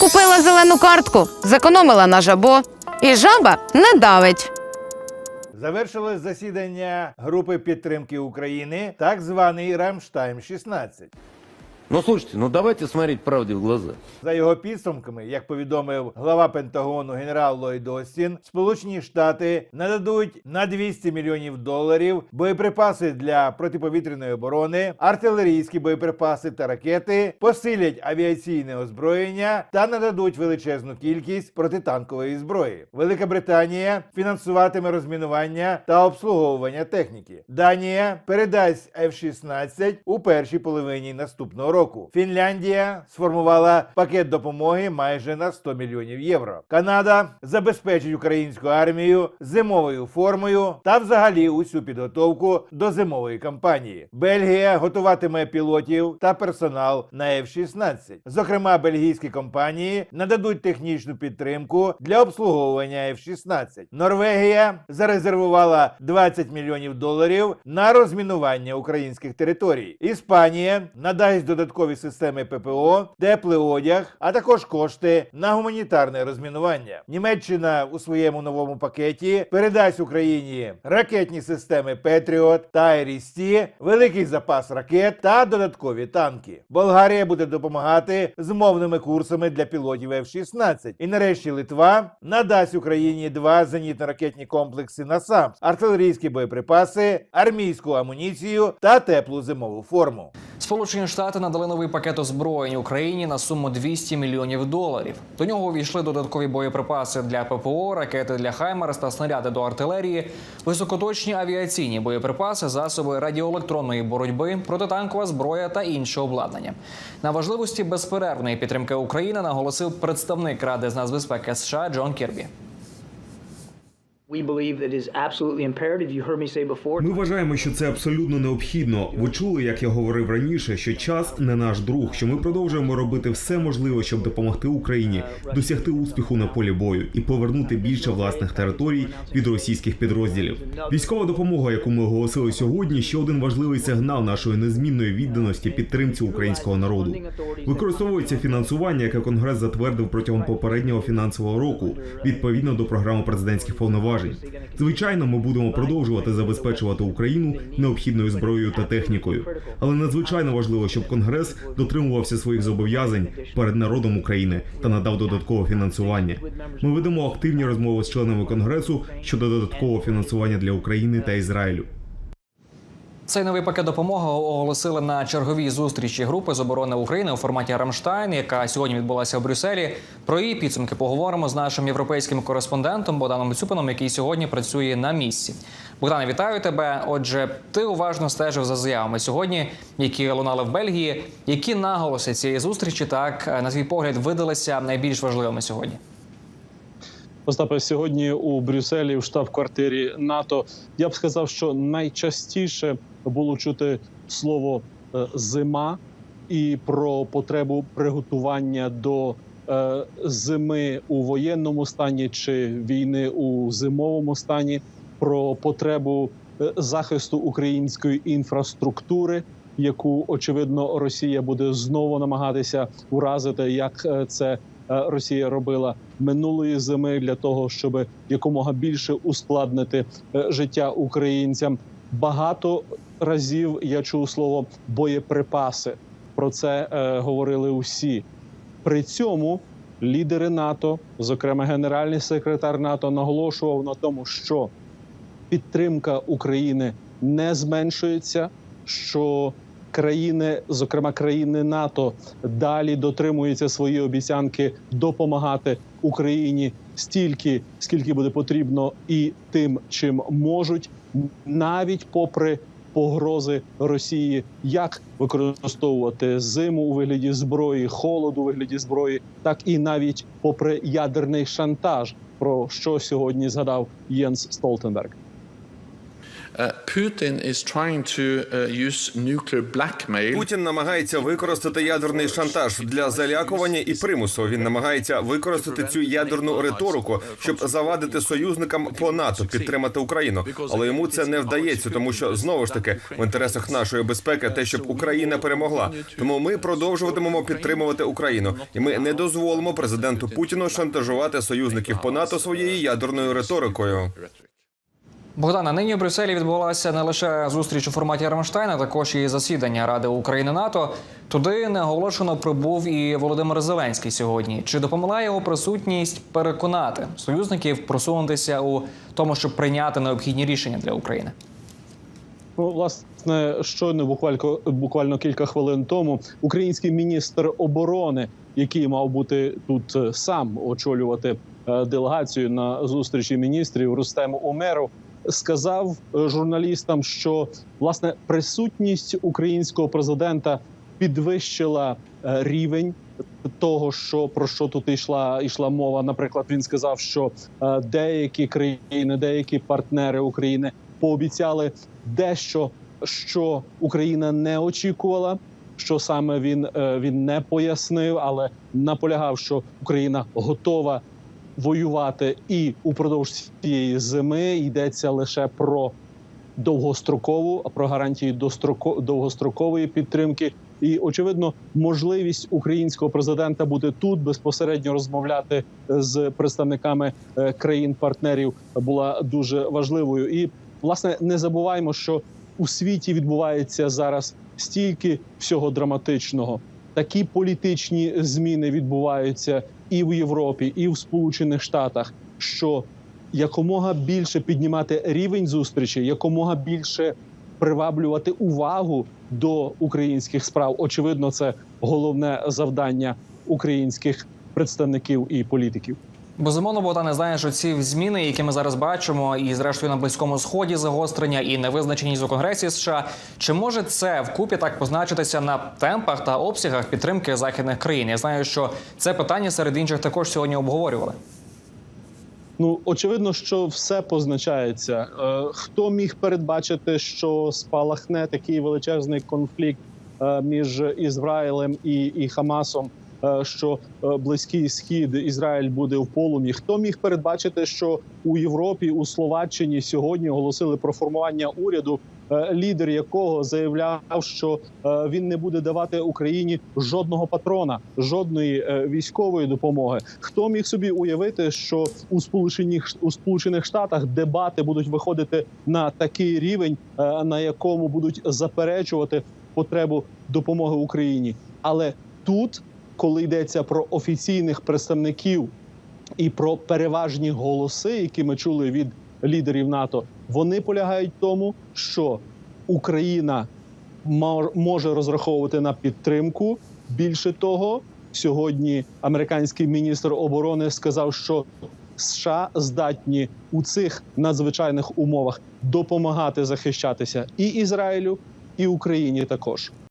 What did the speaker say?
Купила зелену картку, зекономила на жабо, і жаба не давить. Завершилось засідання групи підтримки України, так званий Рамштайм 16 Ну слушайте, ну давайте смотреть правде в глаза. За його підсумками, як повідомив глава Пентагону генерал Ллойд Остін, Сполучені Штати нададуть на 200 мільйонів доларів боєприпаси для протиповітряної оборони, артилерійські боєприпаси та ракети, посилять авіаційне озброєння та нададуть величезну кількість протитанкової зброї. Велика Британія фінансуватиме розмінування та обслуговування техніки. Данія передасть F-16 у першій половині наступного року. Фінляндія сформувала пакет допомоги майже на 100 мільйонів євро. Канада забезпечить українську армію зимовою формою та взагалі усю підготовку до зимової кампанії. Бельгія готуватиме пілотів та персонал на F-16. Зокрема, бельгійські компанії нададуть технічну підтримку для обслуговування F-16. Норвегія зарезервувала 20 мільйонів доларів на розмінування українських територій. Іспанія надасть додаткові системи ППО, теплий одяг, а також кошти на гуманітарне розмінування. Німеччина у своєму новому пакеті передасть Україні ракетні системи Петріот та Айрісті, великий запас ракет та додаткові танки. Болгарія буде допомагати з мовними курсами для пілотів F-16. І нарешті Литва надасть Україні два зенітно-ракетні комплекси НАСАМС, артилерійські боєприпаси, армійську амуніцію та теплу зимову форму. Сполучені Штати надали новий пакет озброєнь Україні на суму 200 мільйонів доларів. До нього увійшли додаткові боєприпаси для ППО, ракети для Хаймерс та снаряди до артилерії, високоточні авіаційні боєприпаси, засоби радіоелектронної боротьби, протитанкова зброя та інше обладнання. На важливості безперервної підтримки України наголосив представник Ради з нацбезпеки США Джон Кірбі. Ми вважаємо, що це абсолютно необхідно. Ви чули, як я говорив раніше, що час не наш друг, що ми продовжуємо робити все можливе, щоб допомогти Україні досягти успіху на полі бою і повернути більше власних територій від російських підрозділів. Військова допомога, яку ми оголосили сьогодні, ще один важливий сигнал нашої незмінної відданості підтримці українського народу. Використовується фінансування, яке Конгрес затвердив протягом попереднього фінансового року, відповідно до програми президентських повноважень. Звичайно, ми будемо продовжувати забезпечувати Україну необхідною зброєю та технікою, але надзвичайно важливо, щоб Конгрес дотримувався своїх зобов'язань перед народом України та надав додаткове фінансування. Ми ведемо активні розмови з членами Конгресу щодо додаткового фінансування для України та Ізраїлю. Цей новий пакет допомоги оголосили на черговій зустрічі групи з оборони України у форматі Рамштайн, яка сьогодні відбулася в Брюсселі. Про її підсумки поговоримо з нашим європейським кореспондентом Богданом Цюпином, який сьогодні працює на місці. Богдане, вітаю тебе. Отже, ти уважно стежив за заявами сьогодні, які лунали в Бельгії. Які наголоси цієї зустрічі так на твій погляд видалися найбільш важливими сьогодні? Остапе, сьогодні у Брюсселі в штаб-квартирі НАТО я б сказав, що найчастіше було чути слово е, зима і про потребу приготування до е, зими у воєнному стані чи війни у зимовому стані, про потребу е, захисту української інфраструктури. Яку очевидно Росія буде знову намагатися уразити, як це Росія робила минулої зими для того, щоб якомога більше ускладнити е, життя українцям. Багато разів я чув слово боєприпаси. Про це е, говорили усі. При цьому лідери НАТО, зокрема генеральний секретар НАТО, наголошував на тому, що підтримка України не зменшується. що країни, зокрема країни НАТО, далі дотримуються свої обіцянки допомагати Україні стільки, скільки буде потрібно, і тим, чим можуть, навіть попри погрози Росії, як використовувати зиму у вигляді зброї, холоду у вигляді зброї, так і навіть попри ядерний шантаж, про що сьогодні згадав Єнс Столтенберг. Uh, Putin is trying uh. Путін намагається використати ядерний шантаж для залякування і примусу. Він намагається використати цю ядерну риторику, щоб завадити союзникам по НАТО підтримати Україну. Але йому це не вдається, тому що знову ж таки в інтересах нашої безпеки те, щоб Україна перемогла. Тому ми продовжуватимемо підтримувати Україну, і ми не дозволимо президенту Путіну шантажувати союзників по НАТО своєю ядерною риторикою. Богдана, нині в Брюсселі відбулася не лише зустріч у форматі Рамштайна, також і засідання Ради України НАТО. Туди неоголошено прибув і Володимир Зеленський сьогодні. Чи допомогла його присутність переконати союзників просунутися у тому, щоб прийняти необхідні рішення для України? Ну, власне, щойно буквально буквально кілька хвилин тому український міністр оборони, який мав бути тут е, сам очолювати е, делегацію на зустрічі міністрів Рустем Умеров, сказав е, журналістам, що власне присутність українського президента підвищила е, рівень того, що про що тут йшла йшла мова. Наприклад, він сказав, що е, деякі країни, деякі партнери України пообіцяли дещо, що Україна не очікувала. Що саме він, він не пояснив, але наполягав, що Україна готова воювати і упродовж цієї зими йдеться лише про довгострокову, а про гарантії достроко- довгострокової підтримки. І очевидно, можливість українського президента бути тут безпосередньо розмовляти з представниками е, країн-партнерів була дуже важливою. І власне не забуваємо, що у світі відбувається зараз стільки всього драматичного. Такі політичні зміни відбуваються і в Європі, і в Сполучених Штатах. Що якомога більше піднімати рівень зустрічі, якомога більше приваблювати увагу до українських справ. Очевидно, це головне завдання українських представників і політиків. Безумовно, Богдане, знаєш, ці зміни, які ми зараз бачимо, і зрештою на близькому сході загострення і невизначеність у Конгресі США. Чи може це вкупі так позначитися на темпах та обсягах підтримки західних країн? Я знаю, що це питання серед інших також сьогодні обговорювали. Ну очевидно, що все позначається. Е, Хто міг передбачити, що спалахне такий величезний конфлікт е, між Ізраїлем і, і Хамасом? Е, Що е, близький схід Ізраїль буде в полум'ї? Хто міг передбачити, що у Європі, у Словаччині сьогодні оголосили про формування уряду, е, лідер якого заявляв, що він не буде давати Україні жодного патрона, жодної військової допомоги. Хто міг собі уявити, що у сполучених у Сполучених Штатах дебати будуть виходити на такий рівень, на якому будуть заперечувати потребу допомоги Україні? Але тут, коли йдеться про офіційних представників і про переважні голоси, які ми чули від лідерів НАТО, вони полягають в тому, що Україна може розраховувати на підтримку. Більше того, сьогодні американський міністр оборони сказав, що США здатні у цих надзвичайних умовах допомагати захищатися і Ізраїлю, і Україні також.